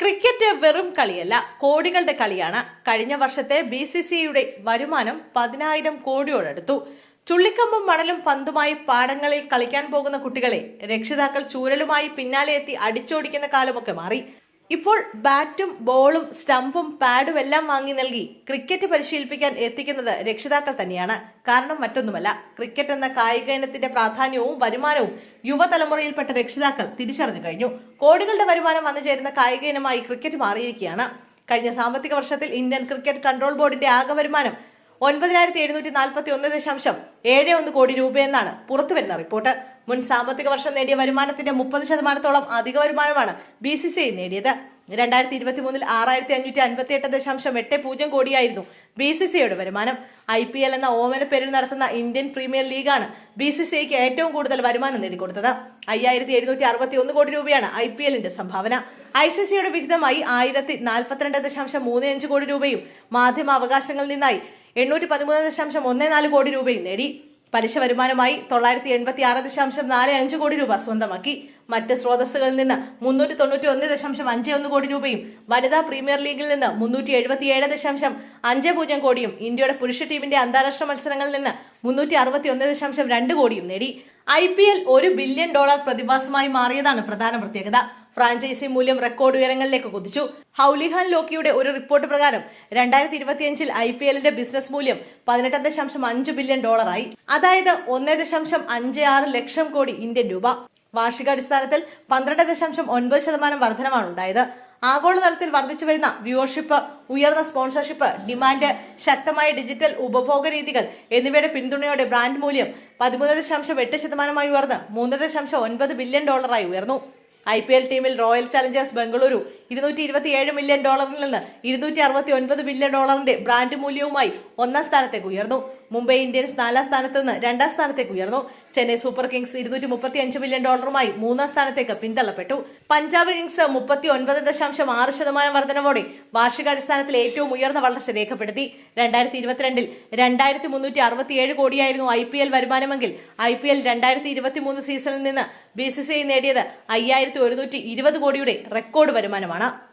Cricket വെറും കളിയല്ല കോടികളുടെ കളിയാണ്. കഴിഞ്ഞ വർഷത്തെ ബി സി സിയുടെ വരുമാനം പതിനായിരം കോടിയോടടുത്തു. ചുള്ളിക്കമ്പും മണലും പന്തുമായി പാടങ്ങളിൽ കളിക്കാൻ പോകുന്ന കുട്ടികളെ രക്ഷിതാക്കൾ ചൂരലുമായി പിന്നാലെ എത്തി അടിച്ചോടിക്കുന്ന കാലമൊക്കെ മാറി. ഇപ്പോൾ ബാറ്റും ബോളും സ്റ്റമ്പും പാഡും എല്ലാം വാങ്ങി നൽകി ക്രിക്കറ്റ് പരിശീലിപ്പിക്കാൻ എത്തിക്കുന്നത് രക്ഷിതാക്കൾ തന്നെയാണ്. കാരണം മറ്റൊന്നുമല്ല ക്രിക്കറ്റ് എന്ന കായിക ഇനത്തിന്റെ പ്രാധാന്യവും വരുമാനവും യുവതലമുറയിൽപ്പെട്ട രക്ഷിതാക്കൾ തിരിച്ചറിഞ്ഞു കഴിഞ്ഞു. കോടികളുടെ വരുമാനം വന്നു ചേരുന്ന കായിക ഇനമായി ക്രിക്കറ്റ് മാറിയിരിക്കുകയാണ്. കഴിഞ്ഞ സാമ്പത്തിക വർഷത്തിൽ ഇന്ത്യൻ ക്രിക്കറ്റ് കൺട്രോൾ ബോർഡിന്റെ ആകെ വരുമാനം ഒൻപതിനായിരത്തി എഴുന്നൂറ്റി നാൽപ്പത്തി ഒന്ന് ദശാംശം ഏഴ് ഒന്ന് കോടി രൂപയെന്നാണ് പുറത്തുവരുന്ന റിപ്പോർട്ട്. മുൻ സാമ്പത്തിക വർഷം നേടിയ വരുമാനത്തിന്റെ മുപ്പത് ശതമാനത്തോളം അധിക വരുമാനമാണ് ബി സി സി ഐ നേടിയത്. രണ്ടായിരത്തി ഇരുപത്തി മൂന്നിൽ ആറായിരത്തി അഞ്ഞൂറ്റി അൻപത്തി എട്ട് ദശാംശം എട്ട് പൂജ്യം കോടിയായിരുന്നു ബി സി സി ഐയുടെ വരുമാനം. ഐ പി എൽ എന്ന ഓമന പേരിൽ നടത്തുന്ന ഇന്ത്യൻ പ്രീമിയർ ലീഗാണ് ബി സി സി ഐക്ക് ഏറ്റവും കൂടുതൽ വരുമാനം നേടിക്കൊടുത്തത്. അയ്യായിരത്തി എഴുന്നൂറ്റി അറുപത്തി ഒന്ന് കോടി രൂപയാണ് ഐ പി എല്ലിന്റെ സംഭാവന. ഐ സി സിയുടെ വിഹിതമായി ആയിരത്തി നാൽപ്പത്തിരണ്ട് ദശാംശം മൂന്ന് അഞ്ച് കോടി രൂപയും മാധ്യമ അവകാശങ്ങളിൽ നിന്നായി എണ്ണൂറ്റി പതിമൂന്ന് ദശാംശം ഒന്ന് നാല് കോടി രൂപയും നേടി. പലിശ വരുമാനമായി തൊള്ളായിരത്തി എൺപത്തി ആറ് ദശാംശം നാല് അഞ്ച് കോടി രൂപ സ്വന്തമാക്കി. മറ്റ് സ്രോതസ്സുകളിൽ നിന്ന് മുന്നൂറ്റി തൊണ്ണൂറ്റി ഒന്ന് ദശാംശം അഞ്ച് ഒന്ന് കോടി രൂപയും വനിതാ പ്രീമിയർ ലീഗിൽ നിന്ന് മുന്നൂറ്റി എഴുപത്തി ഏഴ് ദശാംശം അഞ്ച് പൂജ്യം കോടിയും ഇന്ത്യയുടെ പുരുഷ ടീമിന്റെ അന്താരാഷ്ട്ര മത്സരങ്ങളിൽ നിന്ന് മുന്നൂറ്റി അറുപത്തി ഒന്ന് ദശാംശം രണ്ട് കോടിയും നേടി. ഐ പി എൽ ഒരു ബില്യൺ ഡോളർ പ്രതിഭാസമായി മാറിയതാണ് പ്രധാന പ്രത്യേകത. ഫ്രാഞ്ചൈസി മൂല്യം റെക്കോർഡ് ഉയരങ്ങളിലേക്ക് കുതിച്ചു. ഹൗലിഹാൻ ലോക്കിയുടെ ഒരു റിപ്പോർട്ട് പ്രകാരം രണ്ടായിരത്തി ഇരുപത്തിയഞ്ചിൽ ഐ പി എല്ലിന്റെ ബിസിനസ് മൂല്യം പതിനെട്ട് ദശാംശം അഞ്ച് ബില്യൺ ഡോളറായി. അതായത് ഒന്ന് ദശാംശം അഞ്ച് ആറ് ലക്ഷം കോടി ഇന്ത്യൻ രൂപ. വാർഷികാടിസ്ഥാനത്തിൽ പന്ത്രണ്ട് ദശാംശം ഒൻപത് ശതമാനം വർധനമാണ് ഉണ്ടായത്. ആഗോളതലത്തിൽ വർദ്ധിച്ചു വരുന്ന വ്യൂവർഷിപ്പ് ഉയർന്ന സ്പോൺസർഷിപ്പ് ഡിമാൻഡ് ശക്തമായ ഡിജിറ്റൽ ഉപഭോഗ രീതികൾ എന്നിവയുടെ പിന്തുണയോടെ ബ്രാൻഡ് മൂല്യം പതിമൂന്ന് ദശാംശം എട്ട് ശതമാനമായി ഉയർന്ന് മൂന്ന് ദശാംശം ഒൻപത് ബില്യൺ ഡോളറായി ഉയർന്നു. ഐ പി എൽ ടീമിൽ റോയൽ ചലഞ്ചേഴ്സ് ബംഗളൂരു ഇരുന്നൂറ്റി ഇരുപത്തിയേഴ് മില്യൺ ഡോളറിൽ നിന്ന് ഇരുന്നൂറ്റി അറുപത്തി ഒൻപത് ബില്യൺ ഡോളറിന്റെ ബ്രാൻഡ് മൂല്യവുമായി ഒന്നാം സ്ഥാനത്തേക്ക് ഉയർന്നു. മുംബൈ ഇന്ത്യൻസ് നാലാം സ്ഥാനത്ത് നിന്ന് രണ്ടാം സ്ഥാനത്തേക്ക് ഉയർന്നു. ചെന്നൈ സൂപ്പർ കിങ്സ് ഇരുന്നൂറ്റി മുപ്പത്തി അഞ്ച് മില്യൺ ഡോളറുമായി മൂന്നാം സ്ഥാനത്തേക്ക് പിന്തള്ളപ്പെട്ടു. പഞ്ചാബ് കിങ്സ് മുപ്പത്തി ഒൻപത് ദശാംശം ആറ് ശതമാനം വർധനവോടെ വാർഷികാടിസ്ഥാനത്തിൽ ഏറ്റവും ഉയർന്ന വളർച്ച രേഖപ്പെടുത്തി. രണ്ടായിരത്തി ഇരുപത്തിരണ്ടിൽ രണ്ടായിരത്തി മുന്നൂറ്റി അറുപത്തിയേഴ് കോടിയായിരുന്നു ഐ പി എൽ വരുമാനമെങ്കിൽ. ഐ പി എൽ രണ്ടായിരത്തി ഇരുപത്തി മൂന്ന് സീസണിൽ നിന്ന് ബി സി സി ഐ നേടിയത് അയ്യായിരത്തി ഒരുന്നൂറ്റി ഇരുപത് കോടിയുടെ റെക്കോർഡ് വരുമാനമാണ്.